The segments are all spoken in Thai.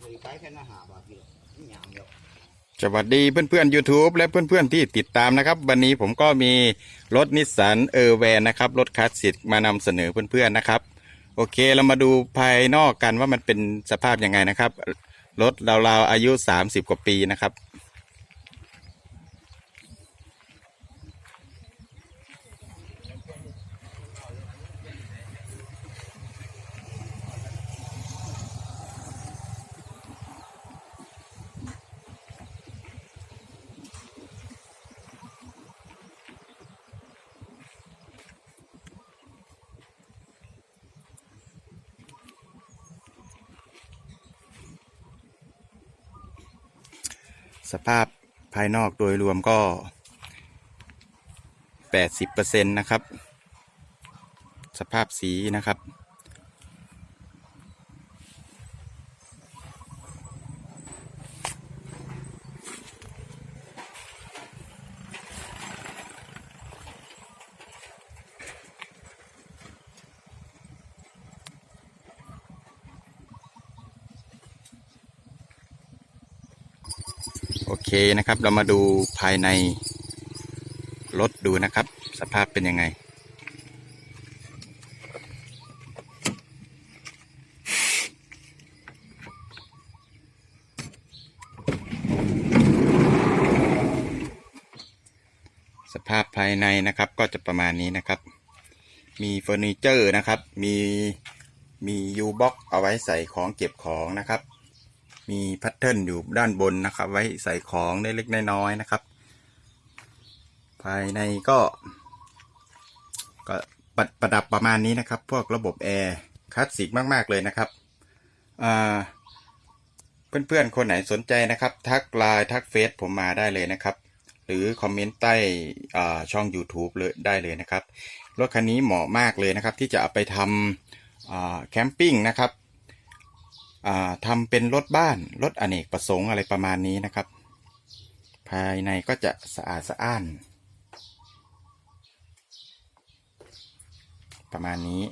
เคยขายแค่หน้าหาบาทเดียวนี่อย่างเดียวสวัสดีเพื่อนๆ YouTube และเพื่อนๆที่ติดตามนะครับ วันนี้ผมก็มีรถนิสสันเออร์แวนนะครับรถคลาสสิกมานำเสนอเพื่อนๆนะครับ โอเคเรามาดูภายนอกกันว่ามันเป็นสภาพยังไงนะครับ รถราวๆอายุ 30 กว่าปีนะครับ สภาพภายนอกโดยรวมก็ 80%นะครับ สภาพสีนะครับ โอเคนะครับ เรามาดูภายในรถดูนะครับ สภาพเป็นยังไง สภาพภายในนะครับก็จะประมาณนี้นะครับ มีเฟอร์นิเจอร์นะครับ มีมียูบ็อกเอาไว้ใส่ของเก็บของนะครับ มีแพทเทิร์นอยู่ด้านบนนะครับ ไว้ใส่ของได้เล็กน้อยๆนะครับ ภายในก็ ก็ประประดับประมาณนี้นะครับ พวกระบบแอร์คลาสสิกมาก ๆ เลยนะครับเพื่อน ๆ คนไหนสนใจนะครับ ทักไลน์ทักเฟซผมมาได้เลยนะครับ หรือคอมเมนต์ใต้ช่อง YouTube เลยได้เลยนะครับ รถคันนี้เหมาะมากเลยนะครับ ที่จะเอาไปทำแคมปิ้งนะครับ ทำเป็นรถบ้านรถอเนกประสงค์อะไรประมาณนี้นะครับ ภายในก็จะสะอาดสะอ้าน ประมาณนี้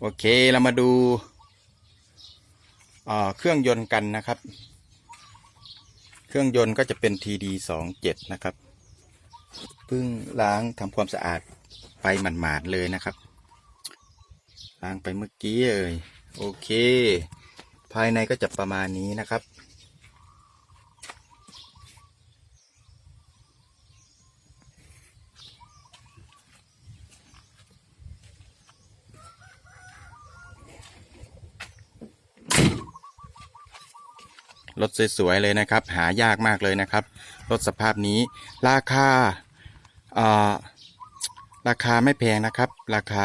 โอเคเรามาดูเครื่องยนต์กันนะครับ เครื่องยนต์ก็จะเป็น TD 2 7 นะครับเพิ่งล้างทำความสะอาดไปหมาดๆเลยนะครับ ล้างไปเมื่อกี้เอ่ยโอเค ภายในก็จะประมาณนี้นะครับ รถสวยๆเลยนะครับ หายากมากเลยนะครับ รถสภาพนี้ราคาอ่าราคาไม่แพงนะครับ ราคา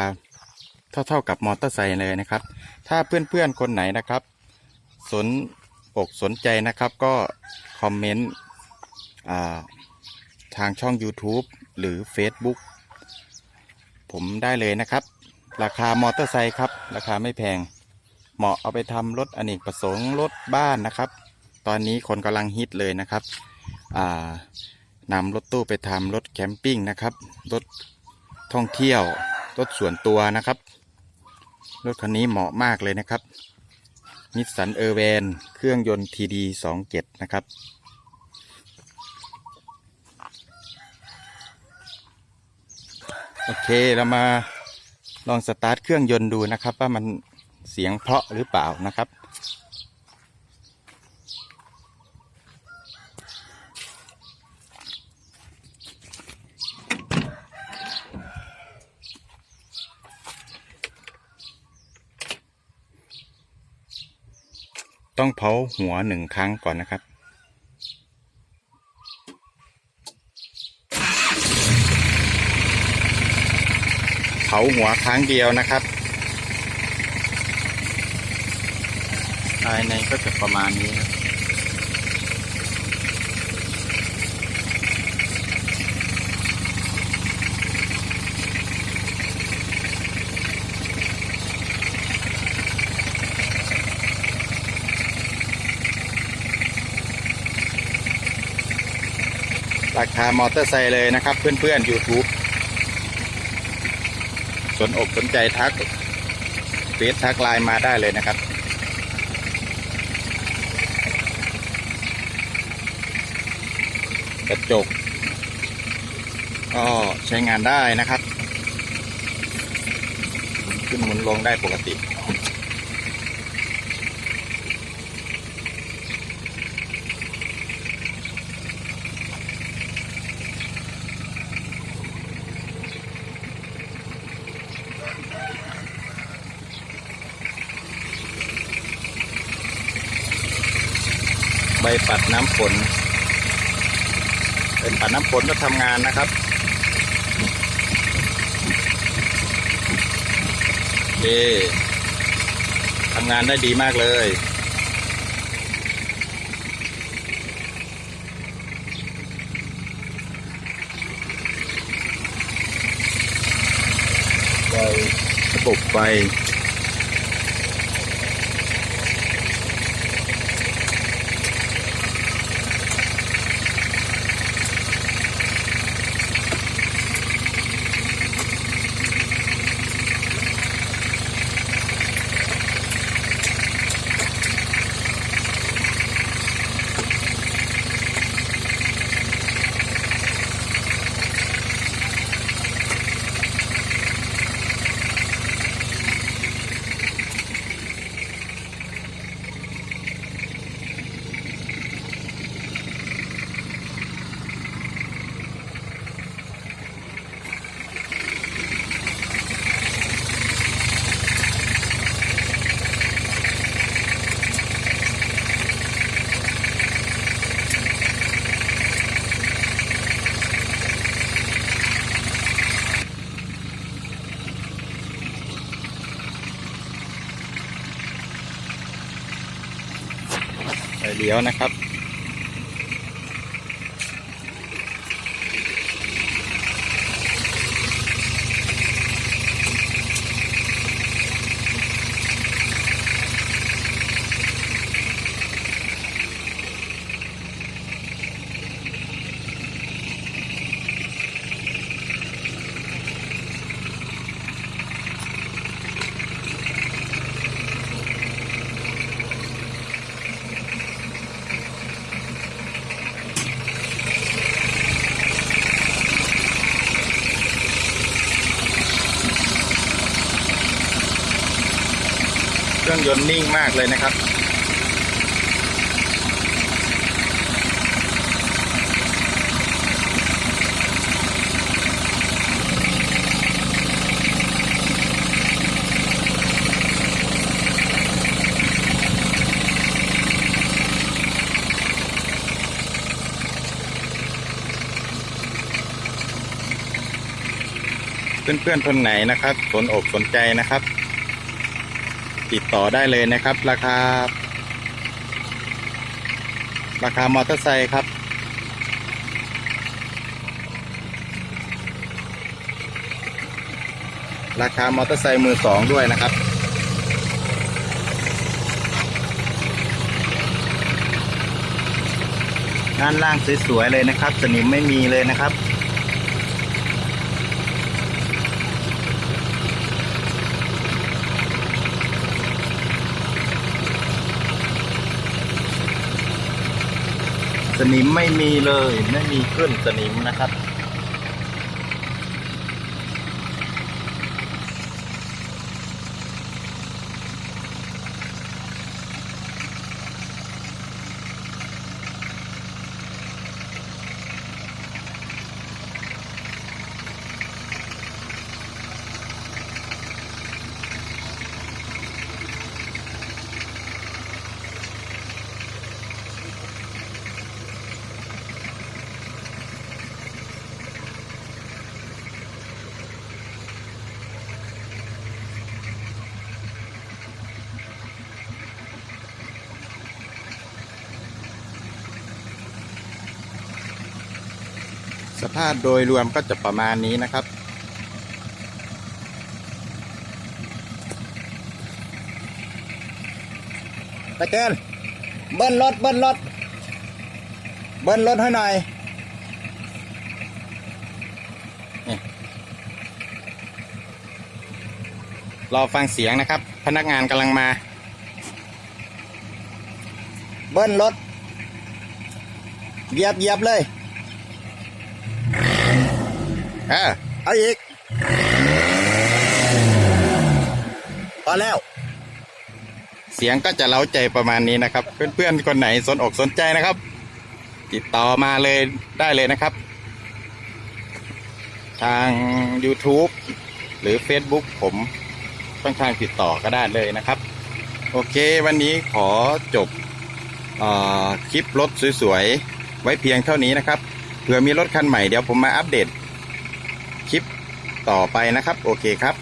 เท่าๆกับมอเตอร์ไซค์เลยนะครับ ถ้าเพื่อนๆคนไหนนะครับ สนอกสนใจนะครับก็คอมเมนต์ทางช่อง YouTube หรือ Facebook ผมได้เลยนะครับ ราคามอเตอร์ไซค์ครับ ราคาไม่แพง เหมาะเอาไปทำรถอเนกประสงค์รถบ้านนะครับ ตอนนี้คนกำลังฮิตเลยนะครับนำรถตู้ไปทำรถแคมปิ้งนะครับ รถท่องเที่ยว รถส่วนตัวนะครับ รถคันนี้เหมาะมากเลยนะครับนิสสันเออร์แวนเครื่องยนต์ทีดี27นะครับ โอเคเรามาลองสตาร์ทเครื่องยนต์ดูนะครับ ว่ามันเสียงเพราะหรือเปล่านะครับ ต้องเผาหัวหนึ่งครั้งก่อนนะครับ เผาหัวครั้งเดียวนะครับภายในก็จะประมาณนี้นะ ราคามอเตอร์ไซค์เลยนะครับ เพื่อนๆ YouTube สนอกสนใจทักเฟซทักไลน์มาได้เลยนะครับ กระจก ก็ใช้งานได้นะครับ ขึ้นหมุนลงได้ปกติ ปัดน้ำฝน เป็นปัดน้ำฝนก็ทำงานนะครับโอเคทำงานได้ดีมากเลยไฟระบบไฟ เลี้ยวนะครับ เครื่องยนต์นิ่งมากเลยนะครับ เพื่อนๆคนไหนนะครับ สนอกสนใจนะครับ ติดต่อได้เลยนะครับ ราคา ราคามอเตอร์ไซค์ครับ ราคามอเตอร์ไซค์มือสองด้วยนะครับด้านล่างสวยๆเลยนะครับ สนิมไม่มีเลยนะครับ นิมไม่มีเลยไม่มีขึ้นสนิมนะครับ ภาพโดยรวมก็จะประมาณนี้นะครับ ตะเกนเบิ้ลรถเบิ้ลรถ เบิ้ลรถให้หน่อยรอฟังเสียงนะครับ พนักงานกำลังมา เบิ้ลรถเหยียบเหยียบเลย เออเอาอีกพอแล้ว เสียงก็จะเล้าใจประมาณนี้นะครับ เพื่อนๆคนไหนสนอกสนใจนะครับ ติดต่อมาเลยได้เลยนะครับ ทาง YouTube หรือ Facebook ผมค่อนข้างติดต่อก็ได้เลยนะครับ โอเค วันนี้ขอจบอคลิปรถสวยๆ ไว้เพียงเท่านี้นะครับเผื่อมีรถคันใหม่เดี๋ยวผมมาอัปเดต ต่อไปนะครับ โอเคครับ